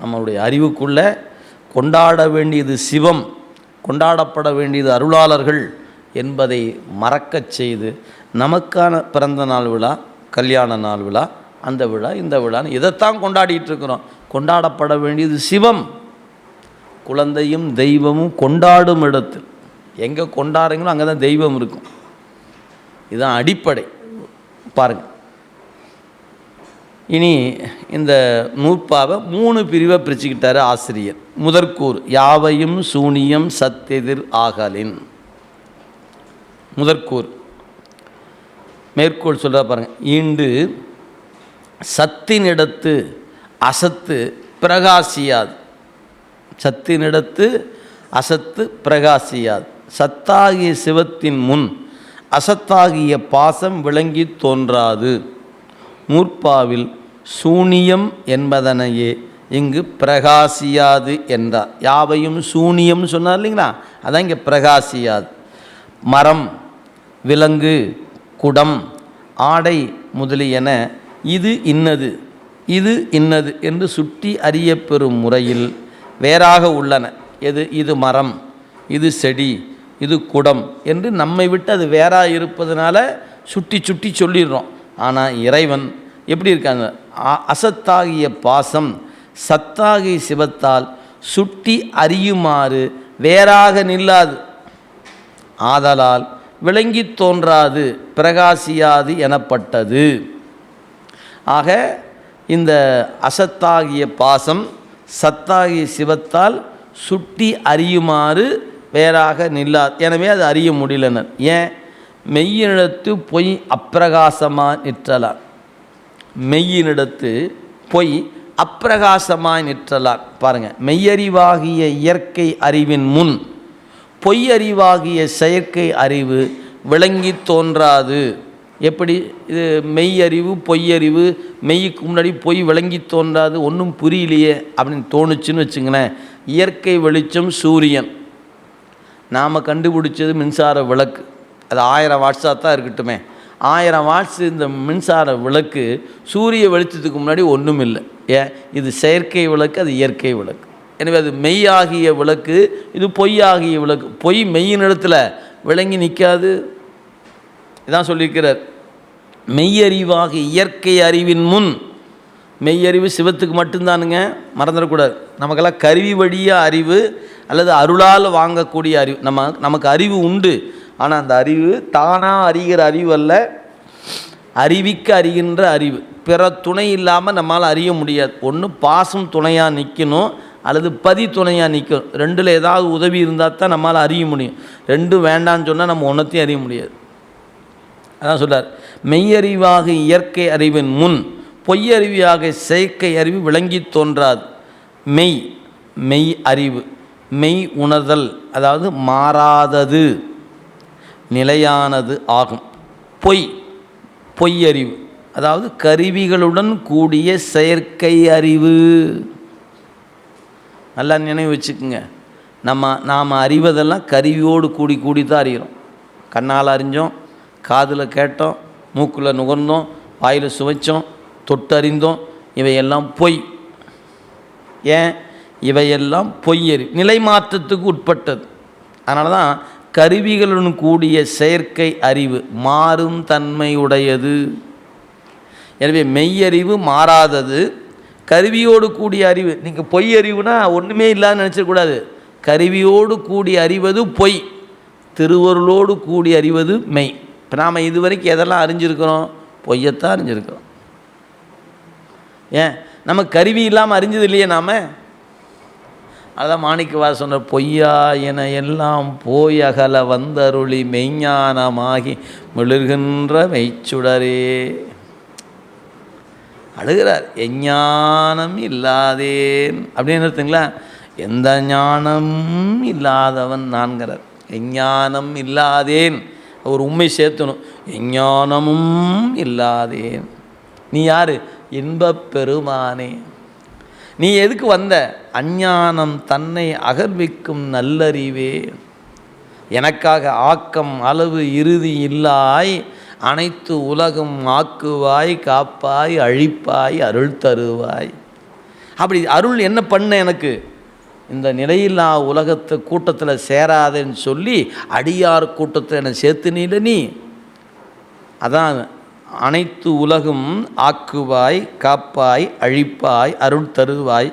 நம்மளுடைய அறிவுக்குள்ளே கொண்டாட வேண்டியது சிவம் கொண்டாடப்பட வேண்டியது அருளாளர்கள் என்பதை மறக்கச் செய்து நமக்கான பிறந்த நாள் விழா கல்யாண நாள் விழா அந்த விழா இந்த விழான்னு இதைத்தான் கொண்டாடிட்டு இருக்கிறோம். கொண்டாடப்பட வேண்டியது சிவம். குழந்தையும் தெய்வமும் கொண்டாடும் இடத்தில். எங்கே கொண்டாடுறீங்களோ அங்கே தான் தெய்வம் இருக்கும். இதுதான் அடிப்படை. பாருங்கள் இனி இந்த நூற்பாவை மூணு பிரிவை பிரிச்சுக்கிட்டார் ஆசிரியர். முதற்கூர் யாவையும் சூனியம் சத்தெதிர் ஆகலின். முதற்கூர் மேற்கோள் சொல்கிற பாருங்க. ஈண்டு சத்தினிடத்து அசத்து பிரகாசியாது. சத்தினிடத்து அசத்து பிரகாசியாது. சத்தாகிய சிவத்தின் முன் அசத்தாகிய பாசம் விளங்கி தோன்றாது. நூற்பாவில் சூனியம் என்பதனையே இங்கு பிரகாசியாது என்றார். யாவையும் சூனியம் சொன்னார் இல்லைங்களா? அதான் இங்கே பிரகாசியாது. மரம் விலங்கு குடம் ஆடை முதலியன இது இன்னது இது இன்னது என்று சுட்டி அறியப்பெறும் முறையில் வேறாக உள்ளன. எது? இது மரம் இது செடி இது குடம் என்று நம்மை விட்டு அது வேறாக இருப்பதனால சுட்டி சுட்டி சொல்லிடுறோம். ஆனால் இறைவன் எப்படி இருக்காங்க? அ- அசத்தாகிய பாசம் சத்தாகிய சிவத்தால் சுட்டி அறியுமாறு வேறாக நில்லாது. ஆதலால் விளங்கித் தோன்றாது பிரகாசியாது எனப்பட்டது. ஆக இந்த அசத்தாகிய பாசம் சத்தாகிய சிவத்தால் சுட்டி அறியுமாறு வேறாக நில்லாது எனவே அது அறிய முடியலனர் ஏன்? மெய்யினிடத்து பொய் அப்பிரகாசமாக நிற்றலாம் மெய்யினிடத்து பொய் அப்பிரகாசமாய் நிற்றலாம் பாருங்கள் மெய்யறிவாகிய இயற்கை அறிவின் முன் பொய்யறிவாகிய செயற்கை அறிவு விளங்கி தோன்றாது. எப்படி? இது மெய்யறிவு பொய்யறிவு மெய்க்கு முன்னாடி பொய் விளங்கி தோன்றாது ஒன்றும் புரியலையே அப்படின்னு தோணுச்சுன்னு வச்சுங்களேன். இயற்கை வெளிச்சம் சூரியன். நாம் கண்டுபிடிச்சது மின்சார விளக்கு. அது ஆயிரம் வாட்ஸாக தான் இருக்கட்டுமே. ஆயிரம் வாட்ஸ் இந்த மின்சார விளக்கு சூரிய வெளிச்சத்துக்கு முன்னாடி ஒன்றும் இல்லை. ஏன் இது செயற்கை விளக்கு அது இயற்கை விளக்கு. எனவே அது மெய்யாகிய விளக்கு இது பொய்யாகிய விளக்கு. பொய் மெய்யின் இடத்துல விளங்கி நிற்காது இதான் சொல்லியிருக்கிறார். மெய்யறிவாக இயற்கை அறிவின் முன். மெய்யறிவு சிவத்துக்கு மட்டும்தானுங்க மறந்துடக்கூடாது. நமக்கெல்லாம் கருவி வழியாக அறிவு அல்லது அருளால் வாங்கக்கூடிய அறிவு. நம்ம நமக்கு அறிவு உண்டு. ஆனால் அந்த அறிவு தானாக அறிகிற அறிவு அல்ல. அறிவிக்க அறிகின்ற அறிவு. பிற துணை இல்லாமல் நம்மால் அறிய முடியாது. ஒன்று பாசம் துணையாக நிற்கணும் அல்லது பதி துணையாக நிற்கணும் ரெண்டில் ஏதாவது உதவி இருந்தால் தான் நம்மால் அறிய முடியும். ரெண்டும் வேண்டான்னு சொன்னால் நம்ம ஒன்றத்தையும் அறிய முடியாது. அதான் சொல்கிறார் மெய்யறிவாக இயற்கை அறிவின் முன் பொய்யறிவியாக செயற்கை அறிவு விளங்கி தோன்றாது. மெய் மெய் அறிவு. மெய் உணர்தல் அதாவது மாறாதது. நிலையானது ஆகும். பொய் பொய்யறிவு அதாவது கருவிகளுடன் கூடிய செயற்கை அறிவு. நல்லா நினைவு வச்சுக்கோங்க. நம்ம நாம் அறிவதெல்லாம் கருவியோடு கூடி கூடி தான் அறிகிறோம். கண்ணால் அறிஞ்சோம் காதில் கேட்டோம் மூக்கில் நுகர்ந்தோம் வாயில் சுவைச்சோம் தொட்டறிந்தோம் இவையெல்லாம் பொய். ஏன்? இவையெல்லாம் பொய்யறி நிலை மாற்றத்துக்கு உட்பட்டது. அதனால தான் கருவிகளுடன் கூடிய செயற்கை அறிவு மாறும் தன்மையுடையது. எனவே மெய்யறிவு மாறாதது. கருவியோடு கூடிய அறிவு நீங்கள் பொய் அறிவுனா ஒன்றுமே இல்லான்னு நினச்சிடக்கூடாது கருவியோடு கூடி அறிவது பொய் திருவருளோடு கூடி அறிவது மெய். இப்போ நாம் இதுவரைக்கும் எதெல்லாம் அறிஞ்சிருக்கிறோம்? பொய்யத்தான் அறிஞ்சிருக்கிறோம். ஏன்? நம்ம கருவி இல்லாமல் அறிஞ்சது இல்லையே நாம? அதான் மாணிக்கவார் சொன்ன பொய்யா என எல்லாம் போய் அகல வந்தருளி மெய்ஞானமாகி மிளர்கின்ற மெய்ச்சுடரே. அழுகிறார் எஞ்ஞானம் இல்லாதேன். அப்படின்னு இருக்குங்களா எந்த ஞானமும் இல்லாதவன் நான்கிறார். எஞ்ஞானம் இல்லாதேன். ஒரு உண்மை சேர்த்தணும் எஞ்ஞானமும் இல்லாதேன். நீ யாரு? இன்பப் பெருமானே. நீ எதுக்கு வந்த? அஞ்ஞானம் தன்னை அகர்விக்கும் நல்லறிவே. எனக்காக ஆக்கம் அளவு இறுதி இல்லாய் அனைத்து உலகம் ஆக்குவாய் காப்பாய் அழிப்பாய் அருள் தருவாய். அப்படி அருள் என்ன பண்ண எனக்கு? இந்த நிலையில்லா உலகத்து கூட்டத்தில் சேராதேன்னு சொல்லி அடியார் கூட்டத்தில் என்னை சேர்த்து நீல நீ. அதான் அனைத்து உலகும் ஆக்குவாய் காப்பாய் அழிப்பாய் அருள் தருவாய்.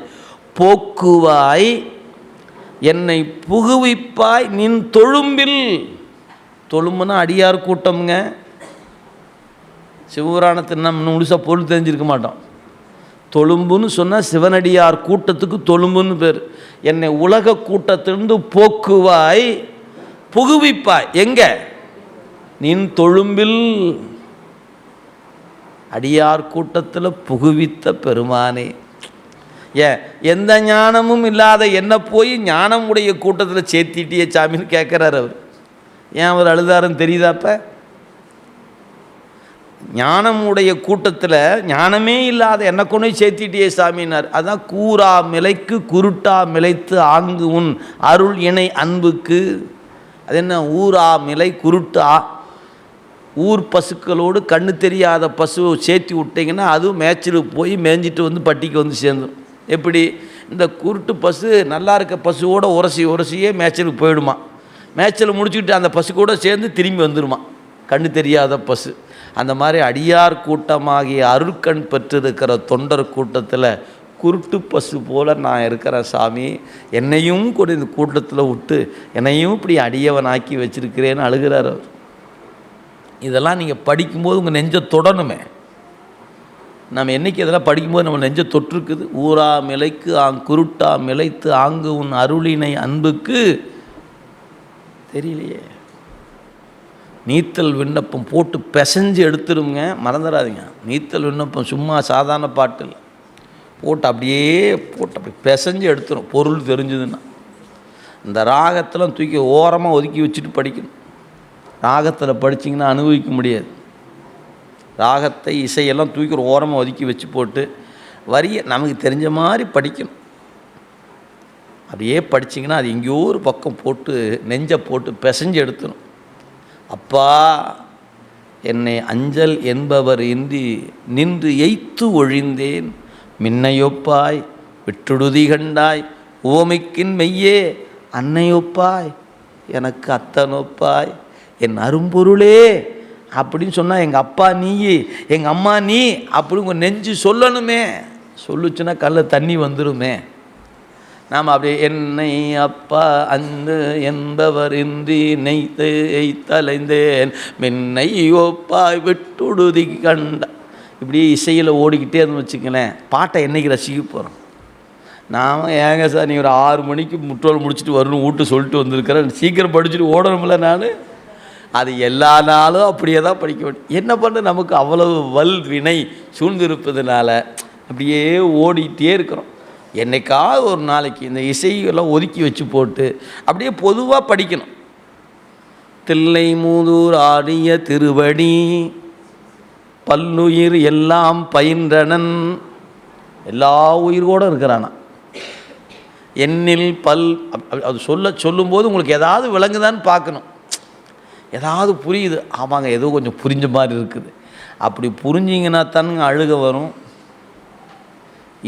போக்குவாய் என்னை புகுவிப்பாய் நின் தொழும்பில். தொழும்புனா அடியார் கூட்டம்ங்க. சிவபுராணத்தை நம்ம முழுசாக பொருள் தெரிஞ்சிருக்க மாட்டோம். தொழும்புன்னு சொன்னால் சிவனடியார் கூட்டத்துக்கு தொழும்புன்னு பேர். என்னை உலக கூட்டத்திலிருந்து போக்குவாய் புகுவிப்பாய். எங்கே? நின் தொழும்பில். அடியார் கூட்டத்தில் புகுவித்த பெருமானே. ஏன் எந்த ஞானமும் இல்லாத என்ன போய் ஞானம் உடைய கூட்டத்தில் சேர்த்திட்டிய சாமின்னு கேட்குறாரு அவர். ஏன் அவர் அழுதாருன்னு தெரியுதாப்ப ஞானம் உடைய கூட்டத்தில் ஞானமே இல்லாத என்ன கொண்டு சேர்த்திட்டியே சாமினார் அதான் கூரா மிலைக்கு குருட்டா மிளைத்து ஆங்கு உன் அருள் இணை அன்புக்கு. அது என்ன? ஊரா மிலை குருட்டா. ஊர் பசுக்களோடு கண்ணு தெரியாத பசுவை சேர்த்தி விட்டிங்கன்னா அதுவும் மேய்ச்சலுக்கு போய் மேய்ஞ்சிட்டு வந்து பட்டிக்கு வந்து சேர்ந்துடும் எப்படி? இந்த குருட்டு பசு நல்லா இருக்க பசுவோட உரசி உரசியே மேய்ச்சலுக்கு போயிடுமா? மேய்ச்சல் முடிச்சுக்கிட்டு அந்த பசு கூட சேர்ந்து திரும்பி வந்துடுமா கண்ணு தெரியாத பசு. அந்த மாதிரி அடியார் கூட்டமாகிய அருட்கண் பெற்றிருக்கிற தொண்டர் கூட்டத்தில் குருட்டு பசு போல் நான் இருக்கிறேன் சாமி. என்னையும் கூட இந்த கூட்டத்தில் விட்டு என்னையும் இப்படி அடியவனாக்கி வச்சிருக்கிறேன்னு அழுகிறார் அவர். இதெல்லாம் நீங்கள் படிக்கும்போது உங்கள் நெஞ்சை தொடணுமே. நம்ம என்னைக்கு இதெல்லாம் படிக்கும்போது நம்ம நெஞ்ச தொற்றுக்குது ஊரா மிளைக்கு ஆங் குருட்டா மிளைத்து ஆங்கு உன் அருளினை அன்புக்கு. தெரியலையே. நீத்தல் விண்ணப்பம் போட்டு பிசைஞ்சு எடுத்துருங்க மறந்துடாதீங்க நீத்தல் விண்ணப்பம் சும்மா சாதாரண பாட்டு இல்லை. போட்டு அப்படியே போட்டு அப்படி பிசைஞ்சு எடுத்துரும். பொருள் தெரிஞ்சதுன்னா. இந்த ராகத்தெல்லாம் தூக்கி ஓரமாக ஒதுக்கி வச்சுட்டு படிக்கணும். ராகத்தில் படிச்சிங்கன்னா அனுபவிக்க முடியாது. ராகத்தை இசையெல்லாம் தூக்கி ஒரு ஓரமாக ஒதுக்கி வச்சு போட்டு வரியை நமக்கு தெரிஞ்ச மாதிரி படிக்கணும். அப்படியே படிச்சிங்கன்னா அது எங்கேயோ ஒரு பக்கம் போட்டு நெஞ்சை போட்டு பிசைஞ்சு எடுத்துடும் அப்பா என்னை அஞ்சல் என்பவர் இன்றி நின்று எய்த்து ஒழிந்தேன். மின்னையொப்பாய் விட்டுடுதி கண்டாய் ஓமைக்கின் மெய்யே அன்னையொப்பாய் எனக்கு அத்தனொப்பாய் என் அரும்பொருளே அப்படின்னு சொன்னால் எங்கள் அப்பா நீ எங்கள் அம்மா நீ அப்படின்னு உங்கள் நெஞ்சு சொல்லணுமே. சொல்லுச்சுன்னா கல்ல தண்ணி வந்துடுமே நாம் அப்படியே என்னை அப்பா அந்த என்பவர் இன்றி நெய்த்து எய்த்தலைந்தேன் மென்னை ஒப்பாய் விட்டுடுதி கண்ட. இப்படி இசையில் ஓடிக்கிட்டே இருந்து வச்சுக்கலேன் பாட்டை என்னைக்கு ரசிக்க போகிறோம் நாம் ஏங்க சார் நீ ஒரு ஆறு மணிக்கு முற்றோல் முடிச்சுட்டு வரணும் வீட்டு சொல்லிட்டு வந்திருக்கிறேன் சீக்கிரம் படிச்சுட்டு ஓடணும்ல நான்? அது எல்லா நாளும் அப்படியே தான் படிக்க முடியும் என்ன பண்ண? நமக்கு அவ்வளவு வல் வினை சூழ்ந்திருப்பதுனால அப்படியே ஓடிட்டே இருக்கிறோம். என்னைக்காவது ஒரு நாளைக்கு இந்த இசையெல்லாம் ஒதுக்கி வச்சு போட்டு அப்படியே பொதுவாக படிக்கணும். தில்லை மூதூர் ஆடிய திருவடி பல்லுயிர் எல்லாம் பயின்றனன். எல்லா உயிரோடு இருக்கிறானா? எண்ணில் பல் அது சொல்ல சொல்லும்போது உங்களுக்கு ஏதாவது விலங்குதான்னு பார்க்கணும். ஏதாவது புரியுது. ஆமாங்க ஏதோ கொஞ்சம் புரிஞ்ச மாதிரி இருக்குது. அப்படி புரிஞ்சிங்கன்னா தானுங்க அழுக வரும்.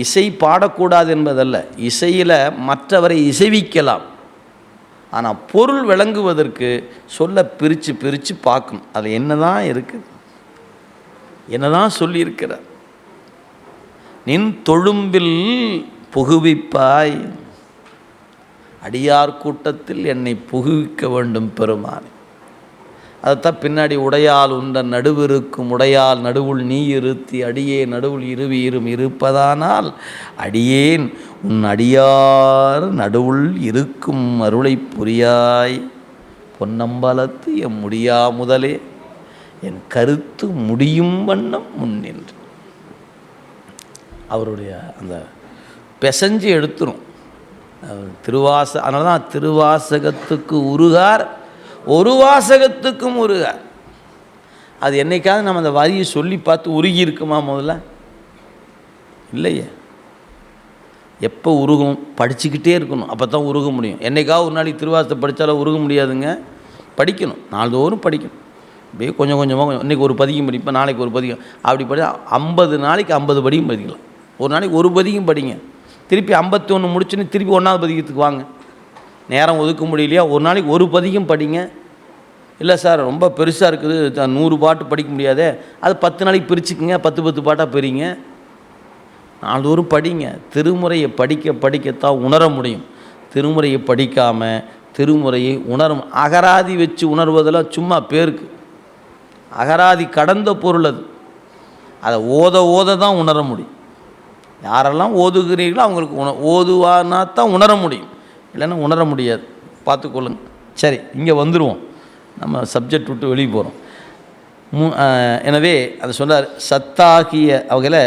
இசை பாடக்கூடாது என்பதல்ல. இசையில் மற்றவரை இசைவிக்கலாம். ஆனால் பொருள் விளங்குவதற்கு சொல்ல பிரித்து பிரித்து பார்க்கணும். அதில் என்ன தான் இருக்குது? என்ன தான் சொல்லியிருக்கிறார்? நின் தொழும்பில் புகுவிப்பாய். அடியார் கூட்டத்தில் என்னை புகுவிக்க வேண்டும் பெருமானே. அதைத்தான் பின்னாடி உடையால் உண்ட நடுவிருக்கும் உடையால் நடுவுள் நீ இருத்தி அடியே நடுவுள் இருவியிரும் இருப்பதானால் அடியேன் உன் அடியார் நடுவுள் இருக்கும் அருளை புரியாய். பொன்னம்பலத்து எம் முடியா முதலே என் கருத்து முடியும் வண்ணம் முன்னின்று அவருடைய அந்த பெசஞ்சு எடுத்துரும். திருவாச அதனால தான் திருவாசகத்துக்கு உருகார். ஒரு வாசகத்துக்கும் உருக. அது என்னைக்காவது நம்ம அந்த வரியை சொல்லி பார்த்து உருகி இருக்குமா முதல்ல? இல்லையே. எப்போ உருகும்? படிச்சுக்கிட்டே இருக்கணும். அப்போ தான் உருக முடியும். என்னைக்காவது ஒரு நாளைக்கு திருவாசத்தை படித்தாலும் உருக முடியாதுங்க. படிக்கணும். நாள்தோறும் படிக்கணும். அப்படியே கொஞ்சம் கொஞ்சமாக கொஞ்சம். இன்றைக்கி ஒரு பதிகம் படிப்பேன் நாளைக்கு ஒரு பதிகம். அப்படி படி ஐம்பது நாளைக்கு ஐம்பது படியும் படிக்கலாம். ஒரு நாளைக்கு ஒரு பதிகம் படிங்க. திருப்பி ஐம்பத்தி ஒன்று முடிச்சுன்னு திருப்பி ஒன்றாவது பதிகத்துக்கு வாங்க. நேரம் ஒதுக்க முடியலையா? ஒரு நாளைக்கு ஒரு பதிகம் படிங்க. இல்லை சார் ரொம்ப பெருசாக இருக்குது. நூறு பாட்டு படிக்க முடியாதே. அது பத்து நாளைக்கு பிரிச்சுக்குங்க. பத்து பத்து பாட்டாக பிரிங்க. நாள்தோறும் படிங்க. திருமுறையை படிக்க படிக்கத்தான் உணர முடியும். திருமுறையை படிக்காமல் திருமுறையை உணரும். அகராதி வச்சு உணர்வதெல்லாம் சும்மா பேருக்கு. அகராதி கடந்த பொருள் அது. அதை ஓத ஓத தான் உணர முடியும். யாரெல்லாம் ஓதுகிறீர்களோ அவங்களுக்கு உண ஓதுவானா தான் உணர முடியும். இல்லைன்னா உணர முடியாது. பார்த்துக்கொள்ளுங்க. சரி இங்கே வந்துடுவோம் நம்ம சப்ஜெக்ட் விட்டு வெளியே போகிறோம் மு எனவே அதை சொன்னார் சத்தாகிய அவங்கள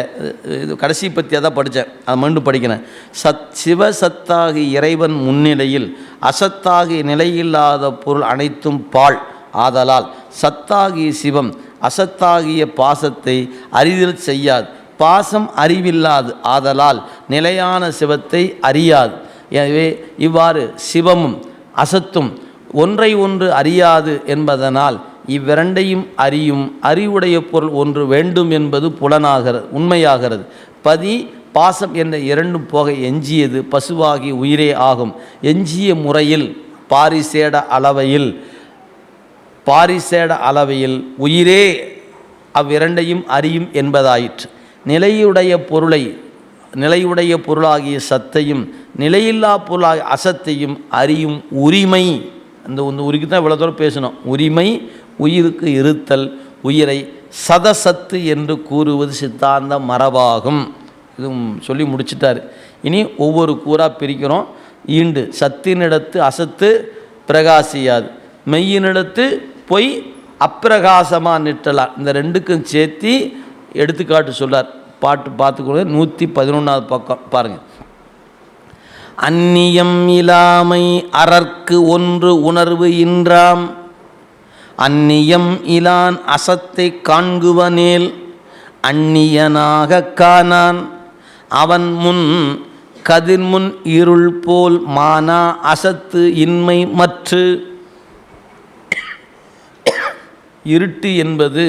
இது கடைசி பற்றியாக தான் படித்தேன். அதை மீண்டும் படிக்கிறேன். சத் சிவ சத்தாகி இறைவன் முன்னிலையில் அசத்தாகிய நிலையில்லாத பொருள் அனைத்தும் பால். ஆதலால் சத்தாகிய சிவம் அசத்தாகிய பாசத்தை அறிதல் செய்யாது. பாசம் அறிவில்லாது. ஆதலால் நிலையான சிவத்தை அறியாது. எனவே இவ்வாறு சிவமும் அசத்தும் ஒன்றை ஒன்று அறியாது என்பதனால் இவ்விரண்டையும் அறியும் அறிவுடைய பொருள் ஒன்று வேண்டும் என்பது புலனாகிறது உண்மையாகிறது. பதி பாசம் என்ற இரண்டும் போக எஞ்சியது பசுவாகி உயிரே ஆகும். எஞ்சிய முறையில் பாரிசேட அளவையில் பாரிசேட அளவையில் உயிரே அவ்விரண்டையும் அறியும் என்பதாயிற்று. நிலையுடைய பொருளை நிலையுடைய பொருளாகிய சத்தையும் நிலையில்லா பொருளாகிய அசத்தையும் அறியும் உரிமை. அந்த ஒன்று உரிக்கு தான் இவ்வளோ தூரம் பேசணும். உரிமை உயிருக்கு இருத்தல் உயிரை சதசத்து என்று கூறுவது சித்தாந்த மரபாகும். இதுவும் சொல்லி முடிச்சிட்டார். இனி ஒவ்வொரு கூறாக பிரிக்கிறோம். ஈண்டு சத்தினிடத்து அசத்து பிரகாசியாது. மெய்யினிடத்து பொய் அப்பிரகாசமாக நிட்டலாம் இந்த ரெண்டுக்கும் சேர்த்தி எடுத்துக்காட்டு சொல்கிறார் பாட்டு பார்த்துக்கொள்ள நூற்றி பதினொன்றாவது பக்கம் பாருங்கள் அந்நியம் இலாமை அறற்கு ஒன்று உணர்வு இன்றாம். அந்நியம் இலான் அசத்தை காண்குவனேல் அந்நியனாக காணான். அவன் முன் கதிர்முன் இருள் போல் மானா அசத்து இன்மை மற்று. இருட்டு என்பது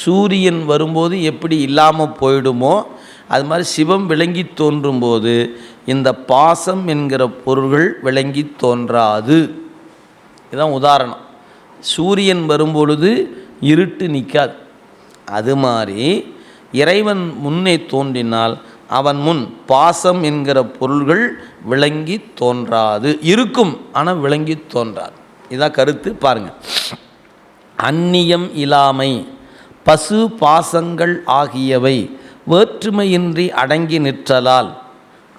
சூரியன் வரும்போது எப்படி இல்லாமல் போயிடுமோ அது மாதிரி சிவம் விளங்கி தோன்றும்போது இந்த பாசம் என்கிற பொருள்கள் விளங்கி தோன்றாது. இதுதான் உதாரணம். சூரியன் வரும்பொழுது இருட்டு நிற்காது அது மாதிரி இறைவன் முன்னே தோன்றினால் அவன் முன் பாசம் என்கிற பொருள்கள் விளங்கி தோன்றாது. இருக்கும் ஆனால் விளங்கி தோன்றாது. இதான் கருத்து பாருங்கள் அந்நியம் இலாமை பசு பாசங்கள் ஆகியவை வேற்றுமையின்றி அடங்கி நிற்றலால்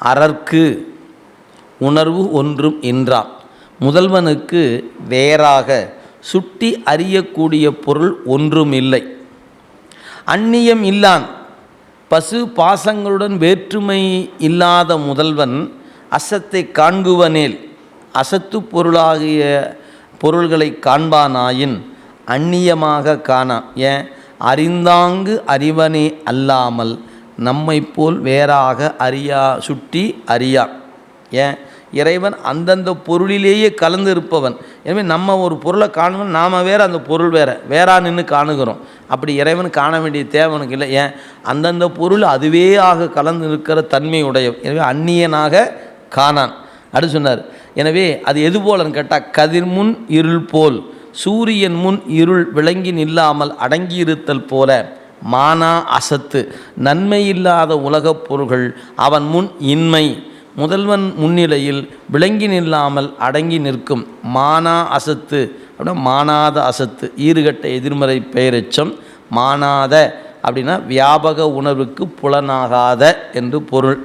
அறற்கு உணர்வு ஒன்றும் இன்றாம் முதல்வனுக்கு வேறாக சுட்டி அறியக்கூடிய பொருள் ஒன்றும் இல்லை. அந்நியம் இல்லான் பசு பாசங்களுடன் வேற்றுமை இல்லாத முதல்வன் அசத்தை காண்குவனேல் அசத்து பொருளாகிய பொருள்களை காண்பானாயின் அந்நியமாக காணாம் ஏன்? அறிந்தாங்கு அறிவனே அல்லாமல் நம்மை போல் வேறாக அறியா சுட்டி அறியா. ஏன்? இறைவன் அந்தந்த பொருளிலேயே கலந்து இருப்பவன் எனவே நம்ம ஒரு பொருளை காணுவோம் நாம் வேற அந்த பொருள் வேற வேறா நின்று காணுகிறோம். அப்படி இறைவன் காண வேண்டிய தேவனுக்கு இல்லை. ஏன்? அந்தந்த பொருள் அதுவே ஆக கலந்து இருக்கிற தன்மை உடைய எனவே அந்நியனாக காணான். அப்படி சொன்னார் எனவே அது எது போலன்னு கேட்டால் கதிர்முன் இருள் போல். சூரியன் முன் இருள் விளங்கி நில்லாமல் அடங்கியிருத்தல் போல மானா அசத்து. நன்மையில்லாத உலகப் பொருள்கள் அவன் முன் இன்மை. முதல்வன் முன்னிலையில் விளங்கி நில்லாமல் அடங்கி நிற்கும் மானா அசத்து. அப்படின்னா மானாத அசத்து. ஈறுகட்ட எதிர்மறை பெயரெச்சம் மானாத. அப்படின்னா வியாபக உணர்வுக்கு புலனாகாத என்று பொருள்.